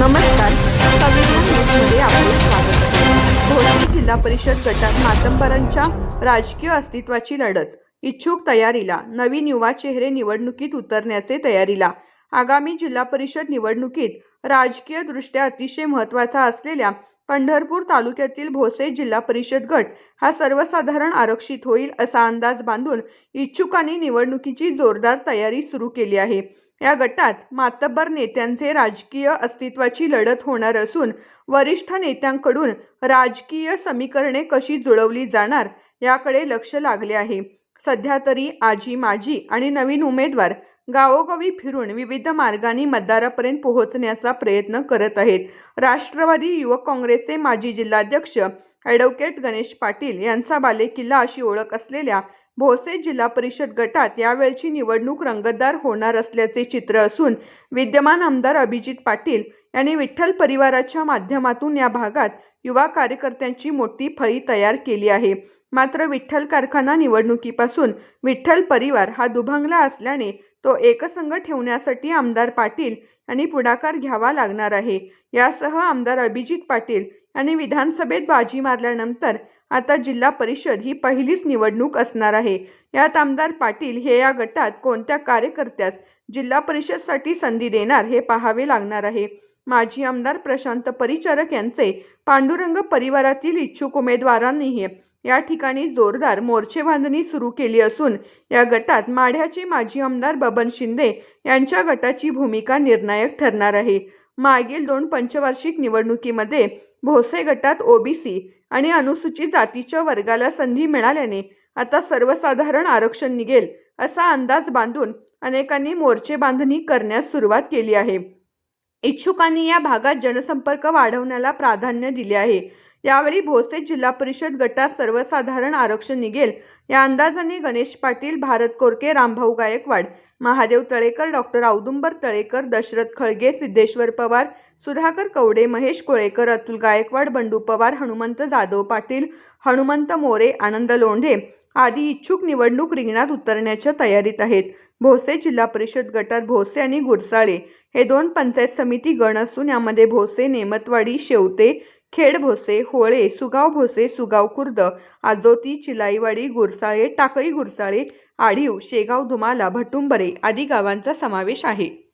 नमस्कार. संविधान न्यूजमध्ये आपले स्वागत. आहे भोसरी जिल्हा परिषद गटात मातंबरांच्या राजकीय अस्तित्वाची लढत. इच्छुक तयारीला नवीन युवा चेहरे निवडणुकीत उतरण्याचे तयारीला. आगामी जिल्हा परिषद निवडणुकीत राजकीय दृष्ट्या अतिशय महत्त्वाचा असलेल्या पंढरपूर तालुक्यातील भोसे जिल्हा परिषद गट हा सर्वसाधारण आरक्षित होईल असा अंदाज बांधून इच्छुकांनी निवडणुकीची जोरदार तयारी सुरू केली आहे. या गटात मातब्बर नेत्यांचे राजकीय अस्तित्वाची लढत होणार असून वरिष्ठ नेत्यांकडून राजकीय समीकरणे कशी जुळवली जाणार याकडे लक्ष लागले आहे. सध्या तरी आजी माजी आणि नवीन उमेदवार गावोगावी फिरून विविध मार्गांनी मतदारापर्यंत पोहोचण्याचा प्रयत्न करत आहेत. राष्ट्रवादी युवक काँग्रेसचे माजी जिल्हाध्यक्ष ॲडव्होकेट गणेश पाटील यांचा बालेकिल्ला अशी ओळख असलेल्या भोसे जिल्हा परिषद गटात यावेळची निवडणूक रंगतदार होणार असल्याचे चित्र असून विद्यमान आमदार अभिजित पाटील यांनी विठ्ठल परिवाराच्या माध्यमातून या भागात युवा कार्यकर्त्यांची मोठी फळी तयार केली आहे. मात्र विठ्ठल कारखाना निवडणुकीपासून विठ्ठल परिवार हा दुभंगला असल्याने तो एकसंघ ठेवण्यासाठी आमदार पाटील यांनी पुढाकार घ्यावा लागणार आहे. यासह आमदार अभिजित पाटील यांनी विधानसभेत बाजी मारल्यानंतर आता जिल्हा परिषद ही पहिलीच निवडणूक असणार आहे. यात आमदार पाटील हे या गटात कोणत्या कार्यकर्त्यास जिल्हा परिषदसाठी संधी देणार हे पाहावे लागणार आहे. माजी आमदार प्रशांत परिचारक यांचे पांडुरंग परिवारातील इच्छुक उमेदवारांनीही या ठिकाणी जोरदार मोर्चे बांधणी सुरू केली असून या गटात माढ्याचे माजी आमदार बबन शिंदे यांच्या गटाची भूमिका निर्णायक ठरणार आहे. मागील दोन पंचवार्षिक निवडणुकीमध्ये भोसे गटात ओबीसी आणि अनुसूचित जातीच्या वर्गाला संधी मिळाल्याने आता सर्वसाधारण आरक्षण निघेल असा अंदाज बांधून अनेकांनी मोर्चे बांधणी करण्यास सुरुवात केली आहे. इच्छुकांनी या भागात जनसंपर्क वाढवण्याला प्राधान्य दिले आहे. यावेळी भोसे जिल्हा परिषद गटात सर्वसाधारण आरक्षण निघेल. या अंदाजाने गणेश पाटील भारत कोरके रामभाऊ गायकवाड महादेव तळेकर डॉक्टर औदुंबर तळेकर दशरथ खळगे सिद्धेश्वर पवार सुधाकर कवडे महेश कोळेकर अतुल गायकवाड बंडू पवार हनुमंत जाधव पाटील हनुमंत मोरे आनंद लोंढे आदी इच्छुक निवडणूक रिंगणात उतरण्याच्या तयारीत आहेत. भोसे जिल्हा परिषद गटात भोसे आणि गुरसाळे हे दोन पंचायत समिती गण असून यामध्ये भोसे नेमतवाडी शेवते खेड भोसे होळे सुगाव भोसे सुगाव खुर्द आजोती चिलाईवाडी गुरसाळे टाकळी गुरसाळे आढीव शेगाव धुमाला भटुंबरे आदी गावांचा समावेश आहे.